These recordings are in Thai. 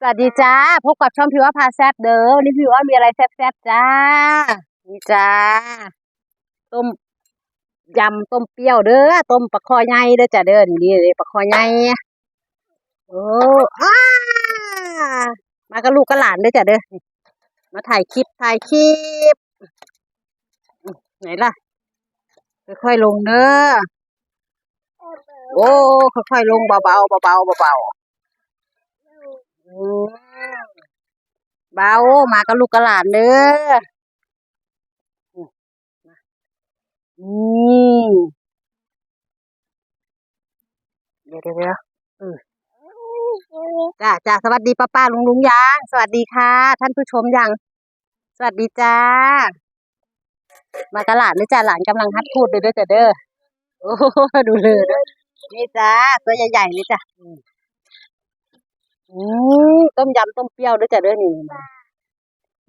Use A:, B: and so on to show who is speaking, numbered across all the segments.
A: สวัสดีจ้า พบกับช่องพิวว่าพาแซบเด้อวันนี้พิวว่ามีอะไรแซ่บๆจ้า นี่จ้า ต้มยำต้มเปรี้ยวเด้อ ต้มปลาคอใหญ่เด้อจ้าเด้อ นี่นี่เลยปลาคอใหญ่โอ้อามากับลูกกับหลานเด้อจ้าเด้อ มาถ่ายคลิปถ่ายคลิป ไหนล่ะ ค่อยๆลงเด้อ โอ้ ค่อยๆลงเบาๆเบาๆเบาๆ เบามากับลูกกับหลานเด้ออืมเดี๋ยวเดี๋ยวเดี๋ยวเออจ้าจ้าสวัสดีป้าป้าลุงลุงยังสวัสดีค่ะ ท่านผู้ชมยังสวัสดีจ้า มากับหลานด้อจ้าหลานกำลังฮัดพูดเลยเด้อจ้าเด้อโอ้โหดูเลยเด้อนี่จ้าตัวใหญ่ๆเลยจ้ะ อืมอืมต้มยำต้มเปรี้ยวเด้อจ้าเด้อนี่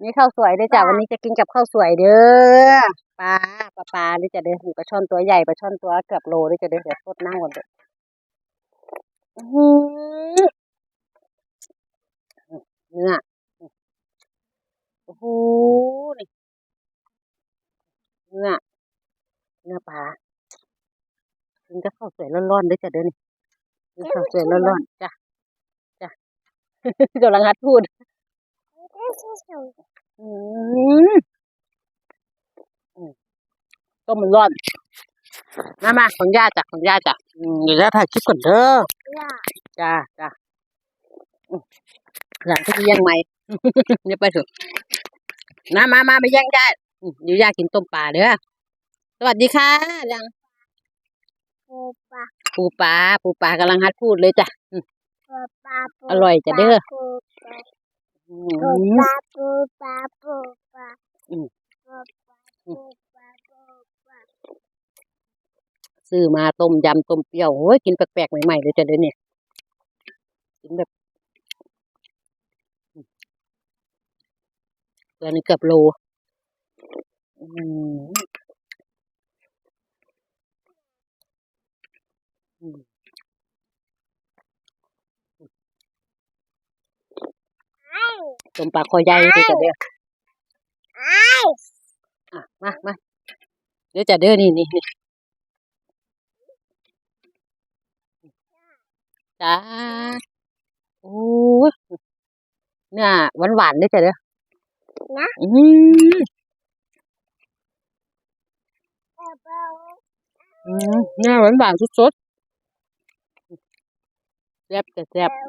A: นี่ข้าวสวยเด้อจ้ะวันนี้จะกินกับข้าวสวยเด้อปลาปลาปลาเด้อจ้ะเด้อนี่ปลาช่อนตัวใหญ่ปลาช่อนตัวเกือบโลเด้อจ้ะเด้อเดี๋ยวทดนั่งก่อนเด้ออื้อหือเนื้อโอ้โหนี่เนื้อเนื้อปลากินกับข้าวสวยร้อนๆเด้อจ้ะเด้อนี่กินข้าวสวยร้อนๆจ้ะจ้ะ กำลังฮัดพูดอืมอืมต้มมันร้อน มามาของย่าจ้ะของย่าจ้ะอืมเดี๋ยวย่าถ่ายคลิปก่อนเด้อจ้าจ้าอืมหลังที่แย่งไหมเนี่ยไปเถอะนะมามาไปแย่งย่าอืมเดี๋ยวย่ากินต้มปลาเด้อ สวัสดีค่ะหลังปูปลาปูปลากำลังฮัดพูดเลยจ้ะ อืมอร่อยจ้ะเด้ออื
B: ปู
A: ม
B: ปลาปูปลาปูปลา
A: อืม
B: ปูปลาปูปลาปูปลา
A: ซื้อมาต้มยำต้มเปรี้ยวโอ้ยกินแปลกๆใหม่ๆเลยจ้ะเด้อเนี่ยกินแบบเดือนหนึงเกือบโลอืมอืม ต้มปลาคอใหญ่เด้อจ้ะเด้อ
B: ไอ้
A: อะมามาเดี๋ยวจ้ะเด้อนี่นี่นี่จ้าโอ้ยเนี่ยหวานหวานๆเด้อจ้ะเด้อ
B: นะ
A: อืม
B: เออเบา
A: อืมเนี่ยหวานหวานๆสดๆแซ่บแต่แซ่บ
B: เบ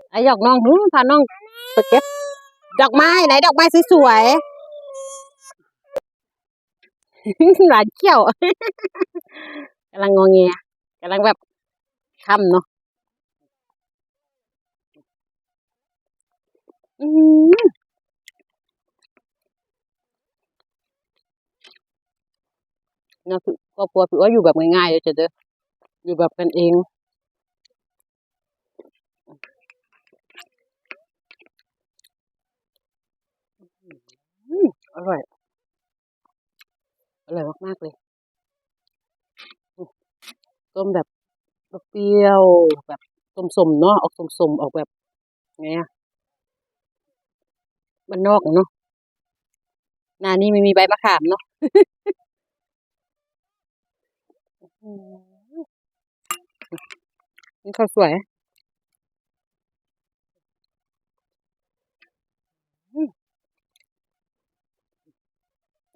B: า
A: ไอ้หยอกน้องหนูพาน้องไปเก็บ ดอกไม้ไหนดอกไม้สวยๆ หลานเขี้ยวกำลังงอแงกำลังแบบค่ำเนาะอืมเนาะคือครอบครัวถือว่าอยู่แบบง่ายๆเลยจ้ะเด้ออยู่แบบกันเอง อร่อย อร่อยมากๆเลยอืมต้มแบบเปรี้ยวแบบต้มสมๆเนาะออกสมๆออกแบบไงอะมันนอกเนาะนานี้ไม่มีใบมะขามเนาะนี่ข้าวสวย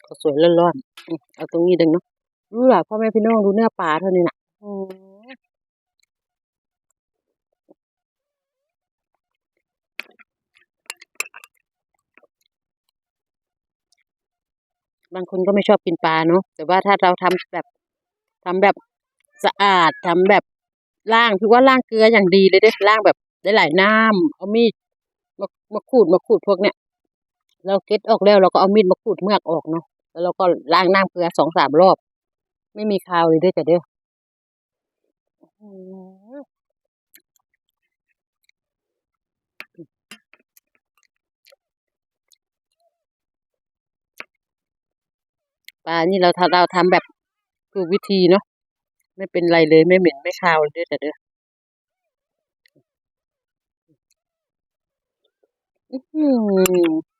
A: ข้าสวยร้อนๆเอาตรงนี้ดึงเนาะรู้หล่ะพ่อแม่พี่น้องดูเนื้อปลาเท่านี้น่ะบางคนก็ไม่ชอบกินปลาเนาะแต่ว่าถ้าเราทำแบบทำแบบสะอาดทำแบบล้างคือว่าล้างเกลืออย่างดีเลยเด้ล้างแบบได้หลายน้ำเอามีดมามาขูดมาขูดพวกเนี้ยเราเก็ดออกแล้วเราก็เอามีดมาขูดเมือกออกเนาะ แล้วเราก็ล้างน้ำเกลือสองสามรอบ ไม่มีคาวเลยเด้อจ้ะเด้ออืมปลานี่เราเราทำแบบถูกวิธีเนาะไม่เป็นไรเลยไม่เหม็นไม่คาวเลยเด้อแต่เด้ออื้อ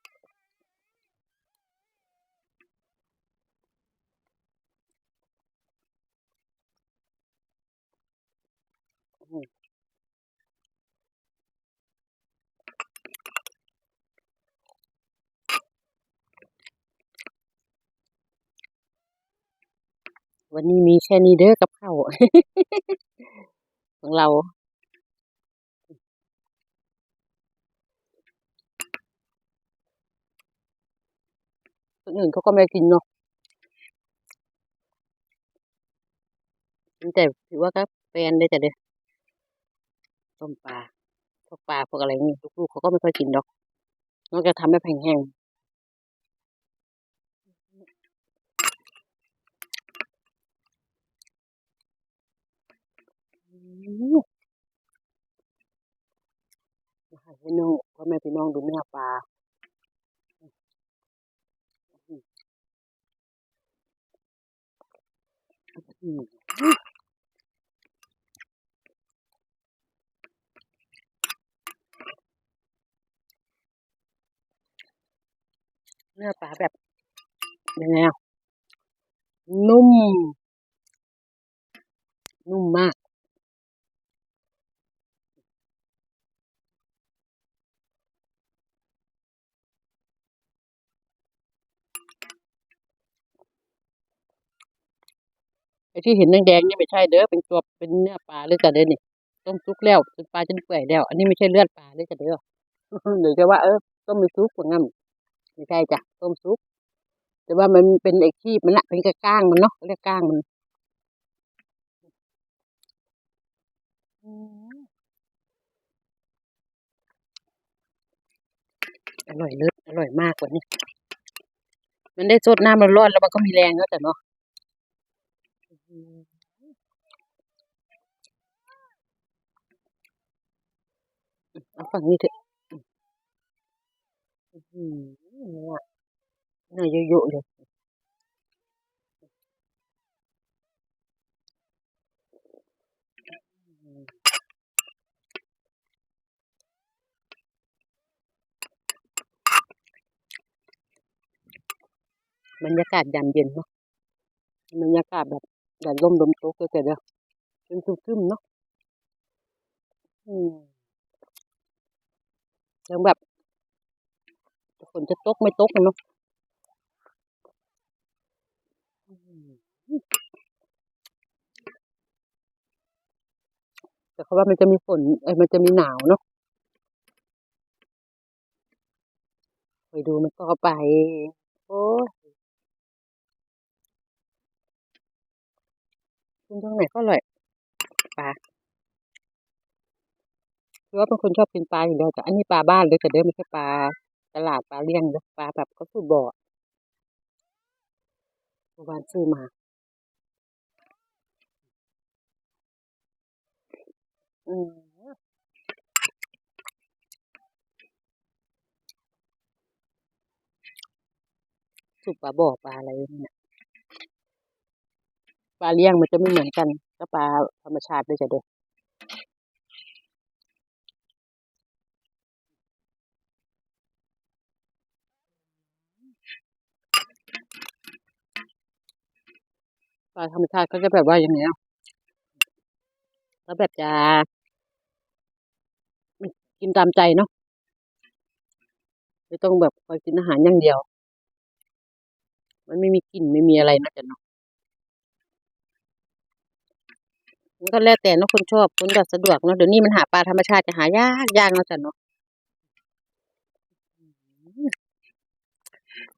A: วันนี้มีแค่นี้เด้อกับข้าวของเราคนอื่นเขาก็ไม่กินเนาะแต่ถือว่าก็แฟนได้แต่เด้อต้มปลาพวกปลาพวกอะไรนี่ลูกๆเขาก็ไม่ค่อยกินดอกนอกจากทำให้แห้งๆ พี่น้องพ่อแม่พี่น้องดูเนื้อปลาอืมเนื้อปลาแบบยังไงอะนุ่ม นุ่มมาก ไอ้ที่เห็นแดงๆนี่ไม่ใช่เด้อเป็นตัวเป็นเนื้อปลาเลยจ้ะเด้อนี่ต้มซุกแล้วเป็นปลาจนเปื่อยแล้ว อันนี้ไม่ใช่เลือดปลาเลยจ้ะเด้อหรือจะว่าเออต้มไม่ซุกว่างั้นไม่ใช่จ้ะต้มซุก แต่ว่ามันเป็นไอ้ขี้มันละเป็นกระก้างมันเนาะเรียกก้างมันอร่อยเลิศอร่อยมากกว่านี้มันได้สดน้ำมันร้อนแล้วมันก็มีแรงแล้วแต่เนาะ เอาฝั่งนี้เถอะอืมเนี่ยเนื้อเยอะๆเลยอืมบรรยากาศยามเย็นเนาะบรรยากาศแบบ แดดร่มลมตกเลยแต่เดียวเป็นครึมๆเนาะอืมแล้วแบบฝนจะตกไม่ตกเนาะแต่เขาว่ามันจะมีฝนเอ้ยมันจะมีหนาวเนาะไปดูมันต่อไป โอ้ย กินตรงไหนก็อร่อยปลาคือว่าเป็นคนชอบกินปลาอยู่แล้วแต่อันนี้ปลาบ้านเลยแต่เดิมไม่ใช่ปลาตลาดปลาเลี้ยงเด้อปลาแบบเขาสูบบ่อเมื่อวานซื้อมาอืมสูบปลาบ่อปลาอะไรเนี่ย ปลาเลี้ยงมันจะไม่เหมือนกันก็ปลาธรรมชาติเลยจ้ะเด้อปลาธรรมชาติเขาจะแบบว่าอย่างเงี้ยแล้วแบบจะกินตามใจเนาะไม่ต้องแบบคอยกินอาหารอย่างเดียว มันไม่มีกลิ่นไม่มีอะไรนะจ๊ะเนาะมัน ก็แล้วแต่เนาะคนชอบคนก็สะดวกเนาะเดี๋ยวนี้มันหาปลาธรรมชาติจะหายากยากเนาะจ๊ะเนาะ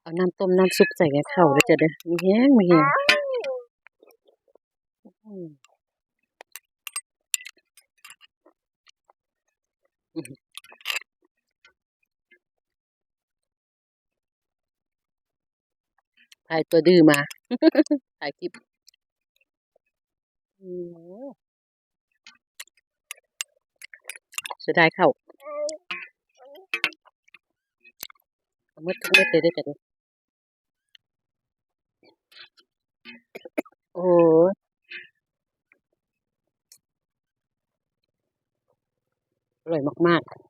A: เอาน้ำต้มน้ำซุปใส่กับข้าวเลยจ้ะเด้อมีแห้งมีแห้งถ่ายตัวดื้อมาถ่ายคลิป อืมเสดายเข้าเมืดทุกมืดเลยได้จ้ะเด้อโอ้อร่อยมากๆ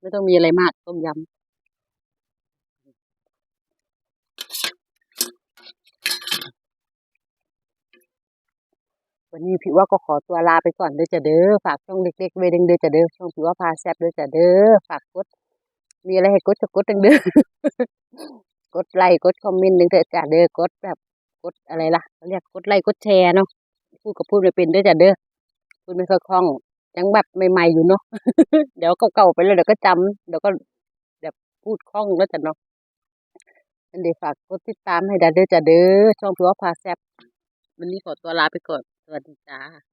A: ไม่ต้องมีอะไรมากต้มยำ วันนี้พี่ว่าก็ขอตัวลาไปก่อนเด้อจ้ะเด้อฝากช่องเล็กๆไว้เด้งเด้อจ้ะเด้อช่องพี่ว่าพาแซบเด้อจ้ะเด้อฝากกด มีอะไรให้กดจะกดเด้งเด้อกดไลค์กดคอมเมนต์เด้งเด้อจ้ะเด้อกดแบบกดอะไรล่ะเรียกกดไลค์กดแชร์เนาะพูดกับพูดไม่เป็นเด้อจ้ะเด้อพูดไม่ค่อยคล่องยังแบบใหม่ๆอยู่เนาะเดี๋ยวเก่าๆไปเลยเดี๋ยวก็จำเดี๋ยวก็แบบพูดคล่องแล้วจ้ะเนาะอันเดี๋ยวฝากกดติดตามให้ได้เด้อจ้ะเด้อช่องพี่ว่าพาแซบวันนี้ขอตัวลาไปก่อน วัสดีจ้า